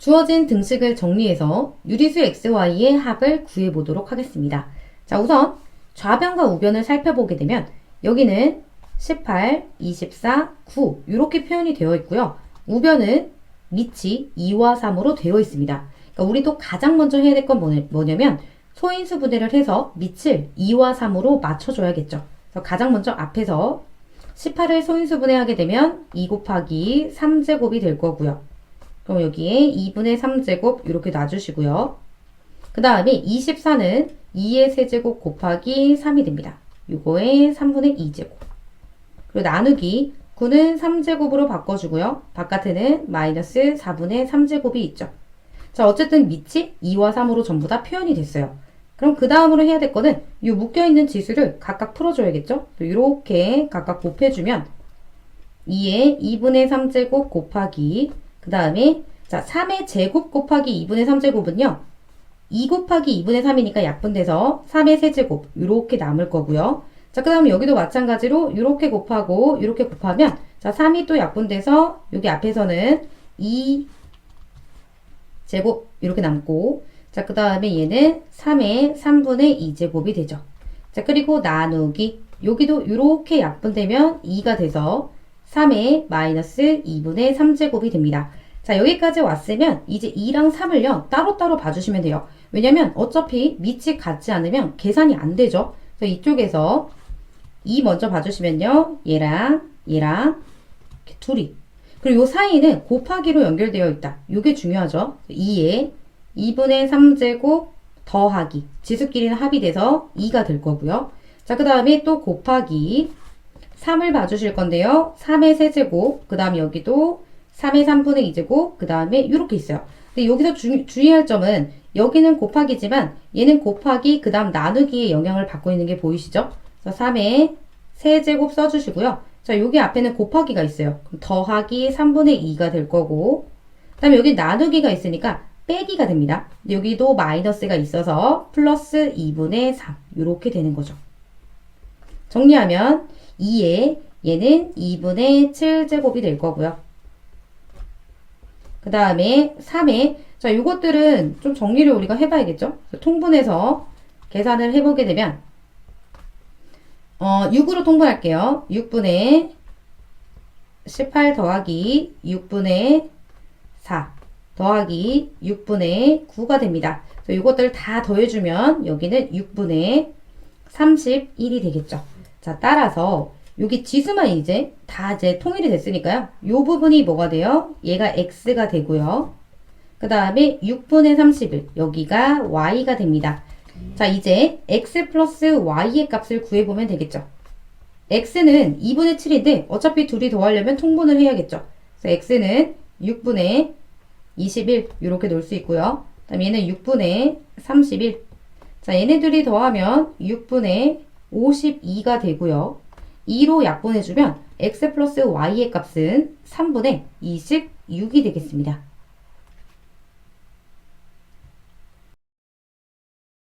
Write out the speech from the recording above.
주어진 등식을 정리해서 유리수 xy의 합을 구해보도록 하겠습니다. 자, 우선 좌변과 우변을 살펴보게 되면 여기는 18, 24, 9 이렇게 표현이 되어 있고요. 우변은 밑이 2와 3으로 되어 있습니다. 그러니까 우리도 가장 먼저 해야 될 건 뭐냐면 소인수 분해를 해서 밑을 2와 3으로 맞춰줘야겠죠. 그래서 가장 먼저 앞에서 18을 소인수 분해하게 되면 2 곱하기 3제곱이 될 거고요. 그럼 여기에 2분의 3제곱 이렇게 놔주시고요. 그 다음에 24는 2의 세제곱 곱하기 3이 됩니다. 요거에 3분의 2제곱. 그리고 나누기 9는 3제곱으로 바꿔주고요. 바깥에는 마이너스 4분의 3제곱이 있죠. 자, 어쨌든 밑이 2와 3으로 전부 다 표현이 됐어요. 그럼 그 다음으로 해야 될 거는 이 묶여있는 지수를 각각 풀어줘야겠죠? 이렇게 각각 곱해주면 2의 2분의 3제곱 곱하기 그 다음에 자 3의 제곱 곱하기 2분의 3제곱은요 2 곱하기 2분의 3이니까 약분돼서 3의 세제곱 이렇게 남을 거고요 자 그 다음에 여기도 마찬가지로 이렇게 곱하고 이렇게 곱하면 자 3이 또 약분돼서 여기 앞에서는 2 제곱 이렇게 남고 자, 그 다음에 얘는 3의 3분의 2 제곱이 되죠. 자, 그리고 나누기. 여기도 이렇게 약분되면 2가 돼서 3의 마이너스 2분의 3제곱이 됩니다. 자, 여기까지 왔으면 이제 2랑 3을요, 따로따로 봐주시면 돼요. 왜냐면 어차피 밑이 같지 않으면 계산이 안 되죠. 그래서 이쪽에서 2 먼저 봐주시면요. 얘랑, 얘랑, 이렇게 둘이. 그리고 요 사이는 곱하기로 연결되어 있다. 이게 중요하죠. 2에 2분의 3제곱 더하기 지수끼리는 합이 돼서 2가 될 거고요. 자, 그 다음에 또 곱하기 3을 봐주실 건데요. 3의 세제곱, 그 다음 여기도 3의 3분의 2제곱, 그 다음에 이렇게 있어요. 근데 여기서 주, 주의할 점은 여기는 곱하기지만 얘는 곱하기, 그 다음 나누기의 영향을 받고 있는 게 보이시죠? 그래서 3의 세제곱 써주시고요. 자, 여기 앞에는 곱하기가 있어요. 그럼 더하기 3분의 2가 될 거고, 그 다음에 여기 나누기가 있으니까 빼기가 됩니다. 여기도 마이너스가 있어서 플러스 2분의 3 이렇게 되는 거죠. 정리하면 2에 얘는 2분의 7제곱이 될 거고요. 그 다음에 3에 자 이것들은 좀 정리를 우리가 해봐야겠죠. 통분해서 계산을 해보게 되면 어 6으로 통분할게요. 6분의 18 더하기 6분의 4 더하기 6분의 9가 됩니다. 이것들 다 더해주면 여기는 6분의 31이 되겠죠. 자, 따라서 여기 지수만 이제 다 이제 통일이 됐으니까요. 이 부분이 뭐가 돼요? 얘가 x가 되고요. 그 다음에 6분의 31 여기가 y가 됩니다. 자, 이제 x 플러스 y의 값을 구해보면 되겠죠. x는 2분의 7인데 어차피 둘이 더하려면 통분을 해야겠죠. 그래서 x는 6분의 21 이렇게 놓을 수 있고요. 그다음 얘는 6분의 31. 자, 얘네들이 더하면 6분의 52가 되고요. 2로 약분해주면 x 플러스 y의 값은 3분의 26이 되겠습니다.